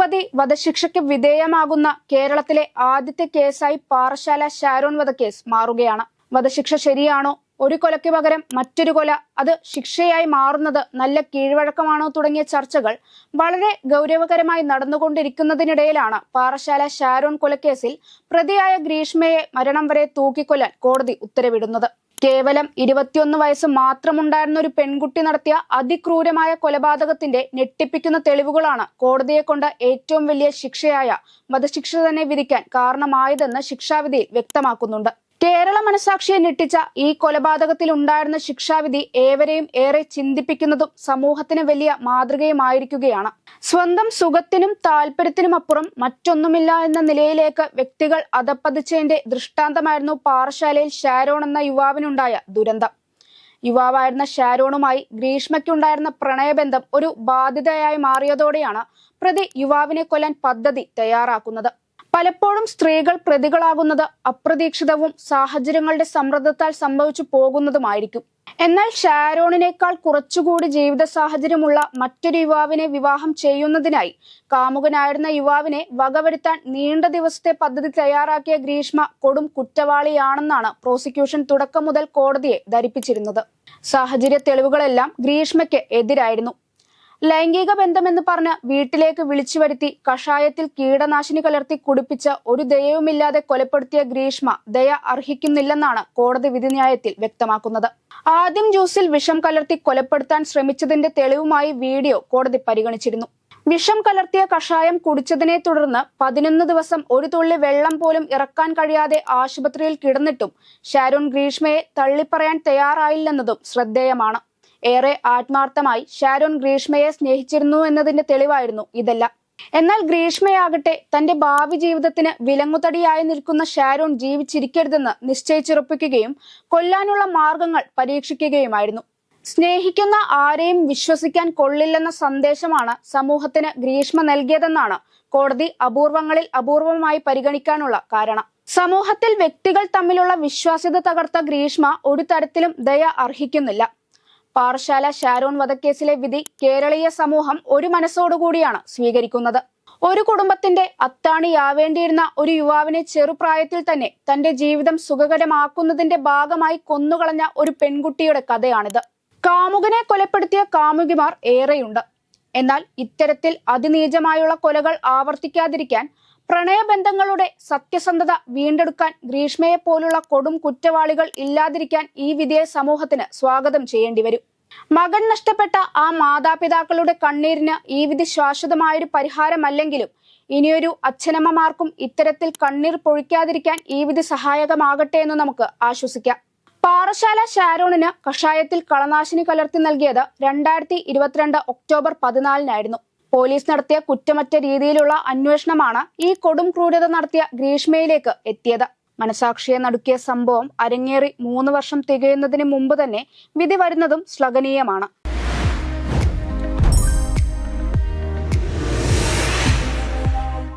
യുവതി വധശിക്ഷയ്ക്ക് വിധേയമാകുന്ന കേരളത്തിലെ ആദ്യത്തെ കേസായി പാറശാല ഷാരോൺ വധക്കേസ് മാറുകയാണ്. വധശിക്ഷ ശരിയാണോ? ഒരു കൊലയ്ക്ക് പകരം മറ്റൊരു കൊല. അത് ശിക്ഷയായി മാറുന്നത് നല്ല കീഴ്വഴക്കമാണോ തുടങ്ങിയ ചർച്ചകൾ വളരെ ഗൗരവകരമായി നടന്നുകൊണ്ടിരിക്കുന്നതിനിടയിലാണ് പാറശാല ഷാരോൺ കൊലക്കേസിൽ പ്രതിയായ ഗ്രീഷ്മയെ മരണം വരെ തൂക്കിക്കൊല്ലാൻ കോടതി ഉത്തരവിടുന്നത്. കേവലം ഇരുപത്തിയൊന്ന് വയസ്സ് മാത്രമുണ്ടായിരുന്ന ഒരു പെൺകുട്ടി നടത്തിയ അതിക്രൂരമായ കൊലപാതകത്തിന്റെ ഞെട്ടിപ്പിക്കുന്ന തെളിവുകളാണ് കോടതിയെ കൊണ്ട് ഏറ്റവും വലിയ ശിക്ഷയായ വധശിക്ഷ തന്നെ വിധിക്കാൻ കാരണമായതെന്ന് ശിക്ഷാവിധിയിൽ വ്യക്തമാക്കുന്നുണ്ട്. കേരള മനസാക്ഷിയെ ഞെട്ടിച്ച ഈ കൊലപാതകത്തിൽ ഉണ്ടായിരുന്ന ശിക്ഷാവിധി ഏവരെയും ഏറെ ചിന്തിപ്പിക്കുന്നതും സമൂഹത്തിന് വലിയ മാതൃകയുമായിരിക്കുകയാണ്. സ്വന്തം സുഖത്തിനും താല്പര്യത്തിനും അപ്പുറം മറ്റൊന്നുമില്ല എന്ന നിലയിലേക്ക് വ്യക്തികൾ അതപ്പതിച്ചതിന്റെ ദൃഷ്ടാന്തമായിരുന്നു പാറശാലയിൽ ഷാരോൺ എന്ന യുവാവിനുണ്ടായ ദുരന്തം. യുവാവായിരുന്ന ഷാരോണുമായി ഗ്രീഷ്മയ്ക്കുണ്ടായിരുന്ന പ്രണയബന്ധം ഒരു ബാധ്യതയായി മാറിയതോടെയാണ് പ്രതി യുവാവിനെ കൊല്ലാൻ പദ്ധതി തയ്യാറാക്കുന്നത്. പലപ്പോഴും സ്ത്രീകൾ പ്രതികളാകുന്നത് അപ്രതീക്ഷിതവും സാഹചര്യങ്ങളുടെ സമ്മർദ്ദത്താൽ സംഭവിച്ചു പോകുന്നതുമായിരിക്കും. എന്നാൽ ഷാരോണിനേക്കാൾ കുറച്ചുകൂടി ജീവിത സാഹചര്യമുള്ള മറ്റൊരു യുവാവിനെ വിവാഹം ചെയ്യുന്നതിനായി കാമുകനായിരുന്ന യുവാവിനെ വകവരുത്താൻ നീണ്ട ദിവസത്തെ പദ്ധതി തയ്യാറാക്കിയ ഗ്രീഷ്മ കൊടും കുറ്റവാളിയാണെന്നാണ് പ്രോസിക്യൂഷൻ തുടക്കം മുതൽ കോടതിയെ ധരിപ്പിച്ചിരുന്നത്. സാഹചര്യ തെളിവുകളെല്ലാം ഗ്രീഷ്മയ്ക്ക് എതിരായിരുന്നു. ലൈംഗിക ബന്ധമെന്ന് പറഞ്ഞ് വീട്ടിലേക്ക് വിളിച്ചു വരുത്തി കഷായത്തിൽ കീടനാശിനി കലർത്തി കുടിപ്പിച്ച ഒരു ദയവുമില്ലാതെ കൊലപ്പെടുത്തിയ ഗ്രീഷ്മ ദയ അർഹിക്കുന്നില്ലെന്നാണ് കോടതി വിധിന്യായത്തിൽ വ്യക്തമാക്കുന്നത്. ആദ്യം ജ്യൂസിൽ വിഷം കലർത്തി കൊലപ്പെടുത്താൻ ശ്രമിച്ചതിന്റെ തെളിവുമായി വീഡിയോ കോടതി പരിഗണിച്ചിരുന്നു. വിഷം കലർത്തിയ കഷായം കുടിച്ചതിനെ തുടർന്ന് പതിനൊന്ന് ദിവസം ഒരു തുള്ളി വെള്ളം പോലും ഇറക്കാൻ കഴിയാതെ ആശുപത്രിയിൽ കിടന്നിട്ടും ഷാരൂൺ ഗ്രീഷ്മയെ തള്ളിപ്പറയാൻ തയ്യാറായില്ലെന്നതും ശ്രദ്ധേയമാണ്. ഏറെ ആത്മാർത്ഥമായി ഷാരോൺ ഗ്രീഷ്മയെ സ്നേഹിച്ചിരുന്നു എന്നതിന്റെ തെളിവായിരുന്നു ഇതെല്ലാം. എന്നാൽ ഗ്രീഷ്മയാകട്ടെ തന്റെ ഭാവി ജീവിതത്തിന് വിലങ്ങുതടിയായി നിൽക്കുന്ന ഷാരോൺ ജീവിച്ചിരിക്കരുതെന്ന് നിശ്ചയിച്ചുറപ്പിക്കുകയും കൊല്ലാനുള്ള മാർഗങ്ങൾ പരീക്ഷിക്കുകയുമായിരുന്നു. സ്നേഹിക്കുന്ന ആരെയും വിശ്വസിക്കാൻ കൊള്ളില്ലെന്ന സന്ദേശമാണ് സമൂഹത്തിന് ഗ്രീഷ്മ നൽകിയതെന്നാണ് കോടതി അപൂർവങ്ങളിൽ അപൂർവമായി പരിഗണിക്കാനുള്ള കാരണം. സമൂഹത്തിൽ വ്യക്തികൾ തമ്മിലുള്ള വിശ്വാസ്യത തകർത്ത ഗ്രീഷ്മ ഒരു തരത്തിലും ദയ അർഹിക്കുന്നില്ല. പാറശാല ഷാരോൺ വധക്കേസിലെ വിധി കേരളീയ സമൂഹം ഒരു മനസ്സോടുകൂടിയാണ് സ്വീകരിക്കുന്നത്. ഒരു കുടുംബത്തിന്റെ അത്താണിയാവേണ്ടിയിരുന്ന ഒരു യുവാവിനെ ചെറുപ്രായത്തിൽ തന്നെ തന്റെ ജീവിതം സുഖകരമാക്കുന്നതിന്റെ ഭാഗമായി കൊന്നുകളഞ്ഞ ഒരു പെൺകുട്ടിയുടെ കഥയാണിത്. കാമുകനെ കൊലപ്പെടുത്തിയ കാമുകിമാർ ഏറെയുണ്ട്. എന്നാൽ ഇത്തരത്തിൽ അതിനീചമായുള്ള കൊലകൾ ആവർത്തിക്കാതിരിക്കാൻ പ്രണയബന്ധങ്ങളുടെ സത്യസന്ധത വീണ്ടെടുക്കാൻ ഗ്രീഷ്മയെ പോലുള്ള കൊടും കുറ്റവാളികൾ ഇല്ലാതിരിക്കാൻ ഈ വിധിയെ സമൂഹത്തിന് സ്വാഗതം ചെയ്യേണ്ടി വരും. മകൻ നഷ്ടപ്പെട്ട ആ മാതാപിതാക്കളുടെ കണ്ണീരിന് ഈ വിധി ശാശ്വതമായൊരു പരിഹാരമല്ലെങ്കിലും ഇനിയൊരു അച്ഛനമ്മമാർക്കും ഇത്തരത്തിൽ കണ്ണീർ പൊഴിക്കാതിരിക്കാൻ ഈ വിധി സഹായകമാകട്ടെ എന്ന് നമുക്ക് ആശ്വസിക്കാം. പാറശാല ഷാരോണിന് കഷായത്തിൽ കളനാശിനി കലർത്തി നൽകിയത് രണ്ടായിരത്തി ഇരുപത്തിരണ്ട് ഒക്ടോബർ പതിനാലിനായിരുന്നു. പോലീസ് നടത്തിയ കുറ്റമറ്റ രീതിയിലുള്ള അന്വേഷണമാണ് ഈ കൊടും ക്രൂരത നടത്തിയ ഗ്രീഷ്മയിലേക്ക് എത്തിയത്. മനസാക്ഷിയെ നടുക്കിയ സംഭവം അരങ്ങേറി മൂന്ന് വർഷം തികയുന്നതിന് മുമ്പ് തന്നെ വിധി വരുന്നതും ശ്ലഘനീയമാണ്.